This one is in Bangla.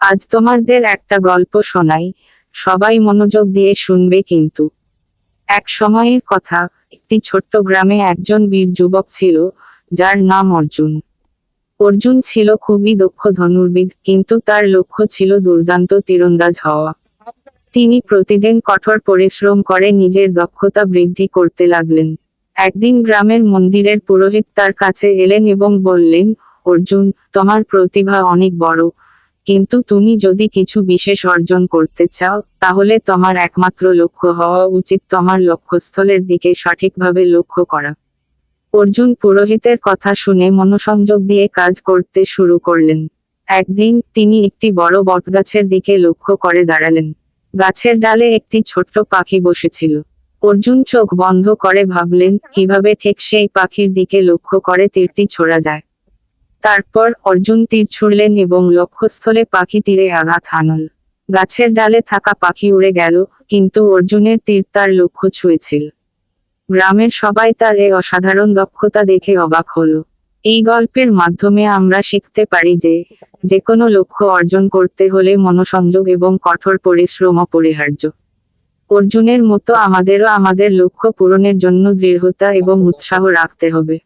আজ তোমাদের একটা গল্প শোনাই, সবাই মনোযোগ দিয়ে শুনবে কিন্তু। এক সময়ের কথা, একটি ছোট্ট গ্রামে একজন বীর যুবক ছিল, যার নাম অর্জুন। অর্জুন ছিল খুবই দক্ষ ধনুর্বিদ, কিন্তু তার লক্ষ্য ছিল দুর্দান্ত তীরন্দাজ হওয়া। তিনি প্রতিদিন কঠোর পরিশ্রম করে নিজের দক্ষতা বৃদ্ধি করতে লাগলেন। একদিন গ্রামের মন্দিরের পুরোহিত তার কাছে এলেন এবং বললেন, অর্জুন, তোমার প্রতিভা অনেক বড় কিন্তু তুমি যদি কিছু বিশেষ অর্জন করতে চাও, তাহলে তোমার একমাত্র লক্ষ্য হওয়া উচিত তোমার লক্ষ্যস্থলের দিকে সঠিকভাবে লক্ষ্য করা। অর্জুন পুরোহিতের কথা শুনে মনোসংযোগ দিয়ে কাজ করতে শুরু করলেন। একদিন তিনি একটি বড় বটগাছের দিকে লক্ষ্য করে দাঁড়ালেন। গাছের ডালে একটি ছোট্ট পাখি বসেছিল। অর্জুন চোখ বন্ধ করে ভাবলেন, কীভাবে ঠিক সেই পাখির দিকে লক্ষ্য করে তীরটি ছোড়া যায়। তারপর অর্জুন তীর ছুড়লেন এবং লক্ষ্যস্থলে পাখি তীরে আঘাত হানল। গাছের ডালে থাকা পাখি উড়ে গেল, কিন্তু অর্জুনের তীর তার লক্ষ্য ছুঁয়েছিল। গ্রামের সবাই তার এই অসাধারণ দক্ষতা দেখে অবাক হলো। এই গল্পের মাধ্যমে আমরা শিখতে পারি যে যে কোনো লক্ষ্য অর্জন করতে হলে মনোসংযোগ এবং কঠোর পরিশ্রম অপরিহার্য। অর্জুনের মতো আমাদেরও আমাদের লক্ষ্য পূরণের জন্য দৃঢ়তা এবং উৎসাহ রাখতে হবে।